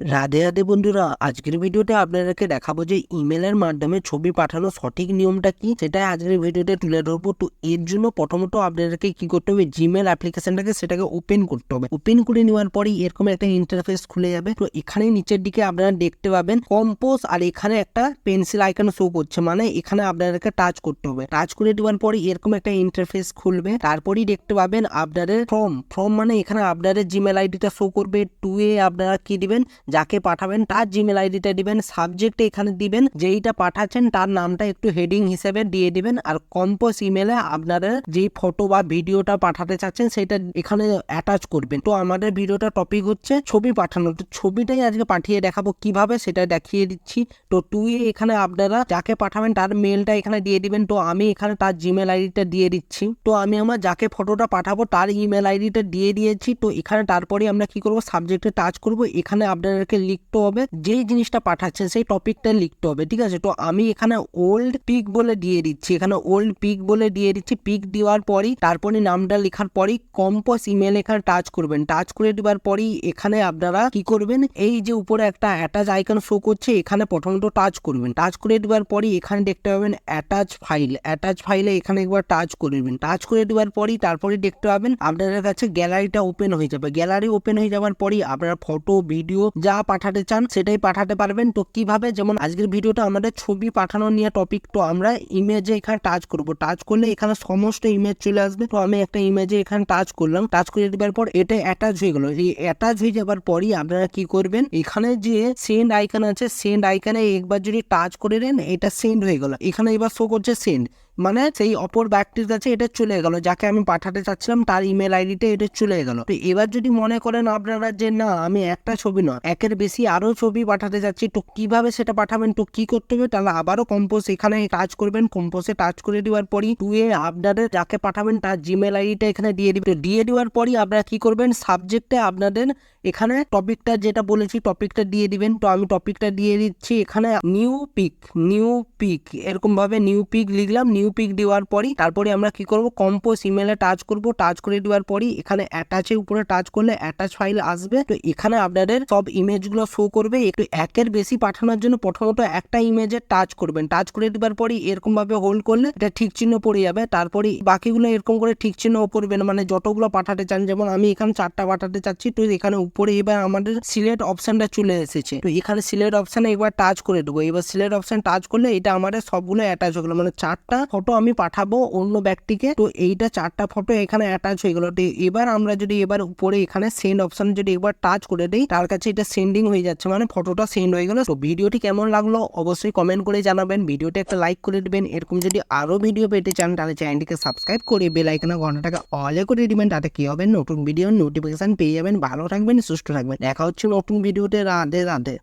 রাধে রাধে বন্ধুরা, আজকের ভিডিওতে আপনাদেরকে দেখাবো যে ইমেলের মাধ্যমে ছবি পাঠানোর সঠিক নিয়মটা কি, সেটাই আজকের ভিডিওতে তুলে ধরবো। তো এর জন্য প্রথমত আপনাদেরকে কি করতে হবে জিমেল অ্যাপ্লিকেশনটাকে সেটাকে ওপেন করতে হবে। ওপেন করে নেওয়ার পরেই এরকম একটা ইন্টারফেস খুলে যাবে। তো এখানে নিচের দিকে আপনারা দেখতে পাবেন কম্পোজ আর এখানে একটা পেন্সিল আইকন শো করছে মানে এখানে আপনাদেরকে টাচ করতে হবে। টাচ করে দেওয়ার পরে এরকম একটা ইন্টারফেস খুলবে। তারপরেই দেখতে পাবেন আপনাদের ফর্ম ফর্ম মানে এখানে আপনাদের জিমেল আইডিটা শো করবে। টু এ আপনারা কি দিবেন যাকে পাঠাবেন তার জিমেল আইডিটা দিবেন সাবজেক্টে এখানে দিবেন, যেইটা পাঠাচ্ছেন তার নামটা একটু হেডিং হিসেবে দিয়ে দিবেন, আর কম্পোজ ইমেলে আপনাদের যেই ফটো বা ভিডিওটা পাঠাতে চাচ্ছেন সেটা এখানে অ্যাটাচ করবেন। তো আমাদের ভিডিওটা টপিক হচ্ছে ছবি পাঠানো। তো ছবিটাই আজকে পাঠিয়ে দেখাবো কীভাবে সেটা দেখিয়ে দিচ্ছি। তো তুই এখানে আপনারা যাকে পাঠাবেন তার মেলটা এখানে দিয়ে দিবেন। তো আমি এখানে তার জিমেল আইডিটা দিয়ে দিচ্ছি। তো আমি আমার যাকে ফটোটা পাঠাবো তার ইমেল আইডিটা দিয়ে দিয়েছি। তো এখানে তারপরে আমরা কি করব? সাবজেক্টে টাচ করব। এখানে আপনাদেরকে লিখতে হবে, যেই জিনিসটা পাঠাচ্ছেন সেই টপিকটা লিখতে হবে, ঠিক আছে? তো আমি এখানে ওল্ড পিক বলে দিয়ে দিচ্ছি, এখানে ওল্ড পিক বলে দিয়ে দিচ্ছি পিক দেওয়ার পরই তারপরে নামটা লেখার পরই কম্পোজ ইমেল এখানে টাচ করবেন। টাচ করে দেওয়ার পরই এখানে আপনারা কি করবেন? এই যে উপরে একটা অ্যাটাচ আইকন শো করছে, এখানে প্রথমত টাচ করবেন। টাচ করে দেওয়ার পরই এখানে দেখতে পাবেন অ্যাটাচ ফাইল অ্যাটাচ ফাইলে এখানে একবার টাচ করবেন টাচ করে দেওয়ার পরই তারপরে দেখতে পাবেন আপনাদের কাছে গ্যালারিটা ওপেন হয়ে যাবে। গ্যালারি ওপেন হয়ে যাওয়ার পরই আপনারা ফটো ভিডিও যা পাঠাতে চান সেটাই পাঠাতে পারবেন। তো কীভাবে? যেমন আজকের ভিডিওটা আমাদের ছবি পাঠানো নিয়ে টপিক তো আমরা ইমেজে এখানে টাচ করব। টাচ করলে এখানে সমস্ত ইমেজ চলে আসবে। তো আমি একটা ইমেজে এখানে টাচ করলাম। টাচ করে দেওয়ার পর এটা অ্যাটাচ হয়ে গেল। এই অ্যাটাচ হয়ে যাওয়ার পরই আপনারা কি করবেন? এখানে যে সেন্ড আইকন আছে সেন্ড আইকনে একবার যদি টাচ করে দেন, এটা সেন্ড হয়ে গেল। এখানে এবার শো করছে সেন্ড মানে সেই অপর ব্যক্তির কাছে এটা চলে গেল, যাকে আমি পাঠাতে চাচ্ছিলাম তার ইমেল আইডিটা এটা চলে গেল। তো এবার যদি মনে করেন আপনারা যে না, আমি একটা ছবি নয়, একের বেশি আরও ছবি পাঠাতে চাচ্ছি তো কীভাবে সেটা পাঠাবেন, তো কি করতে হবে, তাহলে আবারও কম্পোজ এখানে টাচ করবেন কম্পোজে টাচ করে দেওয়ার পরই টুয়ে আপনাদের যাকে পাঠাবেন তার জিমেল আইডিটা এখানে দিয়ে দিবেন। দিয়ে দেওয়ার পরই আপনারা কি করবেন সাবজেক্টে আপনাদের এখানে টপিকটা যেটা বলেছি টপিকটা দিয়ে দিবেন। তো আমি টপিকটা দিয়ে দিচ্ছি এখানে নিউ পিক নিউ পিক এরকম ভাবে নিউ পিক লিখলাম নিউ পিক দেওয়ার পরই তারপরে আমরা কি করব? কম্পোজ ইমেলে টাচ করব। টাচ করে দেওয়ার পরই এখানে অ্যাটাচের উপরে টাচ করলে অ্যাটাচ ফাইল আসবে। তো এখানে আপনাদের সব ইমেজগুলো শো করবে। একটু একের বেশি পাঠানোর জন্য প্রথমত একটা ইমেজে টাচ করবেন। টাচ করে দেওয়ার পরই এরকম ভাবে হোল্ড করলে এটা ঠিক চিহ্ন পড়ে যাবে। তারপরে বাকিগুলো এরকম করে ঠিক চিহ্ন পড়বে না। মানে যতগুলো পাঠাতে চান, যেমন আমি এখানে চারটা পাঠাতে চাচ্ছি, তো এখানে উপরে এবার আমাদের সিলেক্ট অপশনটা চলে এসেছে। তো এখানে সিলেক্ট অপশনে একবার টাচ করে দেবো। এবার সিলেক্ট অপশন টাচ করলে এটা আমাদের সবগুলো অ্যাটাচ হয়ে গেলো। মানে চারটা ফটো আমি পাঠাবো অন্য ব্যক্তিকে। তো এইটা চারটা ফটো এখানে অ্যাটাচ হয়ে গেলো। তো এবার আমরা যদি এবার উপরে এখানে সেন্ড অপশন যদি একবার টাচ করে দিই, তার কাছে এটা সেন্ডিং হয়ে যাচ্ছে। মানে ফটোটা সেন্ড হয়ে গেলো। তো ভিডিওটি কেমন লাগল অবশ্যই কমেন্ট করে জানাবেন। ভিডিওটি একটা লাইক করে দেবেন। এরকম যদি আরও ভিডিও পেতে চান, তাহলে চ্যানেলটিকে সাবস্ক্রাইব করে বেল আইকনে ঘন্টাটাকে অলে করে দিবেন। তাতে কী হবে? নতুন ভিডিও নোটিফিকেশান পেয়ে যাবেন। ভালো থাকবেন সুস্থ থাকবেন দেখা হচ্ছে নতুন ভিডিওতে রাধে রাধে